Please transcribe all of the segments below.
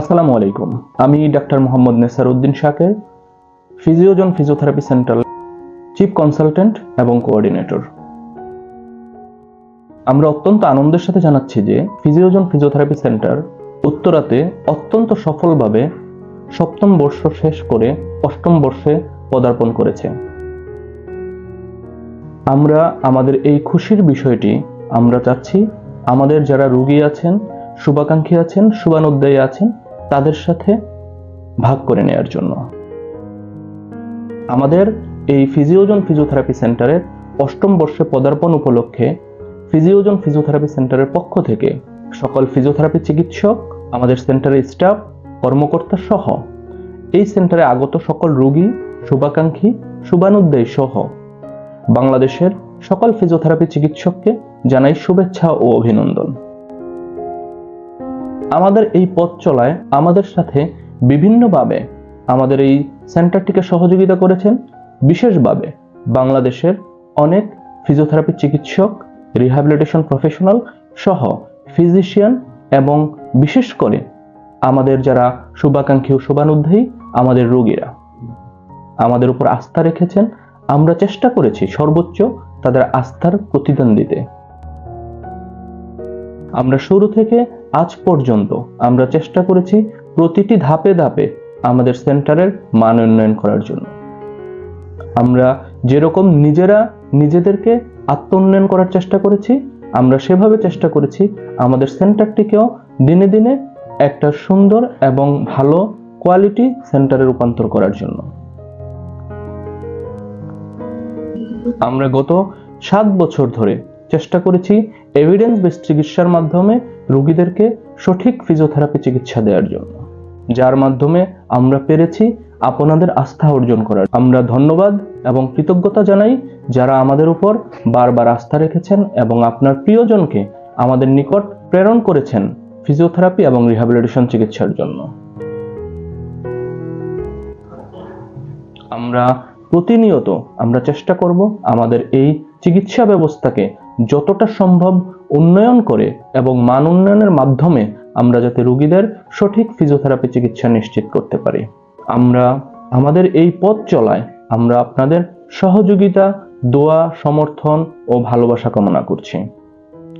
আসসালামু আলাইকুম। আমি doctor Mohammad Nesar Uddin Shaker, ফিজিওজন physiotherapy centre chief consultant এবং কোঅর্ডিনেটর। আমরা অত্যন্ত আনন্দের সাথে জানাচ্ছি যে ফিজিওজন ফিজিওথেরাপি সেন্টার উত্তরাতে অত্যন্ত সফলভাবে সপ্তম বর্ষ শেষ করে অষ্টম বর্ষে পদার্পণ করেছে। আমরা আমাদের এই খুশির বিষয়টি আমরা চাচ্ছি আমাদের যারা রুগী আছেন, শুভাকাঙ্ক্ষী আছেন শুভানুদ্দায়ী আছেন তাদের সাথে ভাগ করে নেয়ার জন্য। আমাদের এই ফিজিওজন ফিজিওথেরাপি সেন্টারের অষ্টম বর্ষে পদার্পণ উপলক্ষে ফিজিওজন ফিজিওথেরাপি সেন্টারের পক্ষ থেকে সকল ফিজিওথেরাপি চিকিৎসক, আমাদের সেন্টারের স্টাফ, কর্মকর্তা সহ এই সেন্টারে আগত সকল রোগী, শুভাকাঙ্ক্ষী, শুভানুদ্দায়ী সহ বাংলাদেশের সকল ফিজিওথেরাপি চিকিৎসককে জানাই শুভেচ্ছা ও অভিনন্দন। আমাদের এই পথ চলায় আমাদের সাথে বিভিন্নভাবে আমাদের এই সেন্টারটিকে সহযোগিতা করেছেন, বিশেষভাবে বাংলাদেশের অনেক ফিজিওথেরাপি চিকিৎসক রিহ্যাবিলিটেশন প্রফেশনাল সহ ফিজিশিয়ান এবং বিশেষ করে আমাদের যারা শুভাকাঙ্ক্ষী ও শুভানুধ্যায়ী, আমাদের রোগীরা। আমাদের উপর আস্থা রেখেছেন, আমরা চেষ্টা করেছি সর্বোচ্চ তাদের আস্থার প্রতিদান দিতে। আমরা শুরু থেকে আজ পর্যন্ত আমরা চেষ্টা করেছি প্রতিটি ধাপে ধাপে আমাদের সেন্টারের মান উন্নয়ন করার জন্য। আমরা যেরকম নিজেরা নিজেদেরকে আত্ম উন্নয়ন করার চেষ্টা করেছি, আমরা সেভাবে চেষ্টা করেছি আমাদের সেন্টারটিকেও দিনে দিনে একটা সুন্দর এবং ভালো কোয়ালিটি সেন্টারে রূপান্তর করার জন্য। আমরা গত সাত বছর ধরে চেষ্টা করেছি এভিডেন্স বেস চিকিৎসার মাধ্যমে রোগীদেরকে সঠিক ফিজিওথেরাপি চিকিৎসা দেওয়ার জন্য, যার মাধ্যমে আমরা পেরেছি আপনাদের আস্থা অর্জন করার। আমরা ধন্যবাদ এবং কৃতজ্ঞতা জানাই যারা আমাদের উপর বারবার আস্থা রেখেছেন এবং আপনার প্রিয়জনকে আমাদের নিকট প্রেরণ করেছেন ফিজিওথেরাপি এবং রিহ্যাবিলিটেশন চিকিৎসার জন্য। আমরা প্রতিনিয়ত আমরা চেষ্টা করব আমাদের এই চিকিৎসা ব্যবস্থাকে যতটা সম্ভব উন্নয়ন করে এবং মান উন্নয়নের মাধ্যমে আমরা যাতে রোগীদের সঠিক ফিজিওথেরাপি চিকিৎসা নিশ্চিত করতে পারি। আমরা, আমাদের এই পথ চলায় আমরা আপনাদের সহযোগিতা, দোয়া, সমর্থন ও ভালোবাসা কামনা করছি।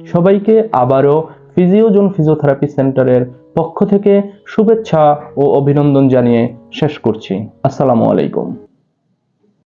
সবাইকে আবারও ফিজিওজন ফিজিওথেরাপি সেন্টারের পক্ষ থেকে শুভেচ্ছা ও অভিনন্দন জানিয়ে শেষ করছি। আসসালামু আলাইকুম।